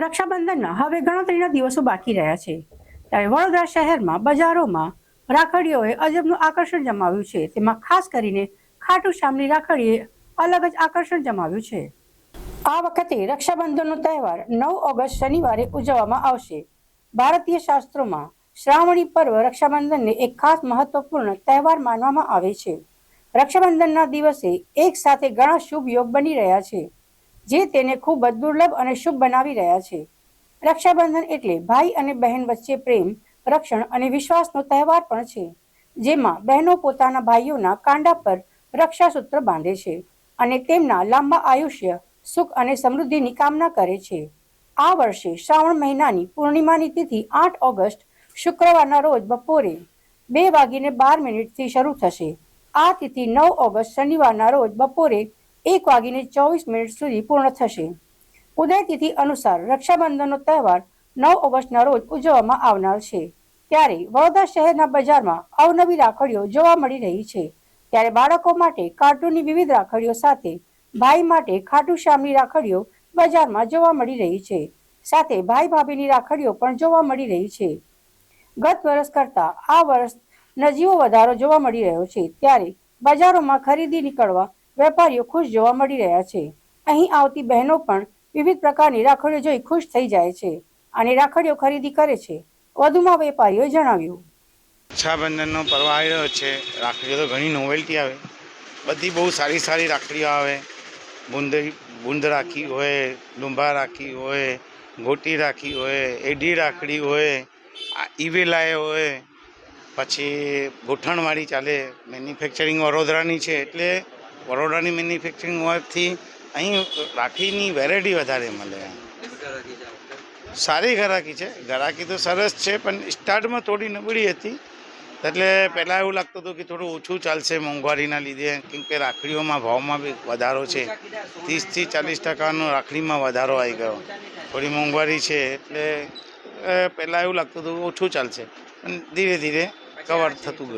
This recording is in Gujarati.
રક્ષાબંધનના હવે ગણતરીના દિવસો બાકી રહ્યા છે. ત્યારે વડોદરા શહેરમાં, બજારોમાં રાખડીઓએ અજબનું આકર્ષણ જમાવ્યું છે. તેમાં ખાસ કરીને ખાટુ શ્યામની રાખડીએ અલગ જ આકર્ષણ જમાવ્યું છે. આ વખતે રક્ષાબંધનનો તહેવાર નવ ઓગસ્ટ શનિવારે ઉજવવામાં આવશે. ભારતીય શાસ્ત્રોમાં શ્રાવણી પર્વ રક્ષાબંધનને એક ખાસ મહત્વપૂર્ણ તહેવાર માનવામાં આવે છે. રક્ષાબંધનના દિવસે એક સાથે ઘણા શુભ યોગ બની રહ્યા છે. જે તેને ખૂબ જ દુર્લભ અને શુભ બનાવી રહ્યા છે. રક્ષાબંધન એટલે ભાઈ અને બહેન વચ્ચે પ્રેમ, રક્ષણ અને વિશ્વાસનો તહેવાર પણ છે, જેમાં બહેનો પોતાના ભાઈઓના કાંડા પર રક્ષાસૂત્ર બાંધે છે અને તેમના લાંબા આયુષ્ય, સુખ અને સમૃદ્ધિની કામના કરે છે. આ વર્ષે શ્રાવણ મહિનાની પૂર્ણિમાની તિથિ આઠ ઓગસ્ટ, શુક્રવારના રોજ બપોરે બે વાગીને બાર મિનિટથી શરૂ થશે. આ તિથિ નવ ઓગસ્ટ શનિવારના રોજ બપોરે એક વાગીને ચોવીસ મિનિટ સુધી પૂર્ણ થશે. ઉદયતિથિ અનુસાર રક્ષાબંધનનો તહેવાર નવ ઓગસ્ટના રોજ ઉજવવામાં આવનાર છે. ત્યારે વડોદરા શહેરના બજારમાં અવનવી રાખડીઓ જોવા મળી રહી છે. ત્યારે બાળકો માટે કાર્ટૂનની વિવિધ રાખડીઓ સાથે ભાઈ માટે ખાટુ શ્યામની રાખડીઓ બજારમાં જોવા મળી રહી છે. સાથે ભાઈ ભાભીની રાખડીઓ પણ જોવા મળી રહી છે. ગત વર્ષ કરતા આ વર્ષ નજીવો વધારો જોવા મળી રહ્યો છે. ત્યારે બજારોમાં ખરીદી નીકળવા વેપારીઓ ખુશ જોવા મળી રહ્યા છે. અહીં આવતી બહેનો પણ વિવિધ પ્રકારની રાખડીઓ જોઈ ખુશ થઈ જાય છે અને રાખડીઓ ખરીદી કરે છે. વધુમાં વેપારીઓએ જણાવ્યું. રક્ષાબંધનનો પર્વ આવ્યો છે. રાખડીઓ તો ઘણી નોવેલ્ટી આવે. બધી બહુ સારી સારી રાખડીઓ આવે. બુંદરી બુંદ રાખી હોય, ડુંભા રાખી હોય ગોટી રાખી હોય, એડી રાખડી હોય, આ હોય. પછી ગોઠણવાળી ચાલે. મેન્યુફેક્ચરિંગ વડોદરાની છે એટલે વડોદરાની મેન્યુફેક્ચરિંગ હોવાથી અહીં રાખીની વેરાયટી વધારે મળે સારી ઘરાકી છે. ઘરાકી તો સરસ છે, પણ સ્ટાર્ટમાં થોડી નબળી હતી. એટલે પહેલાં એવું લાગતું હતું કે થોડું ઓછું ચાલશે મોંઘવારીના લીધે, કેમ કે રાખડીઓમાં ભાવમાં બી વધારો છે. ત્રીસથી ચાલીસ ટકાનો રાખડીમાં વધારો આવી ગયો. થોડી મોંઘવારી છે, એટલે પહેલાં એવું લાગતું હતું ઓછું ચાલશે. પણ ધીરે ધીરે કવર થતું ગયું.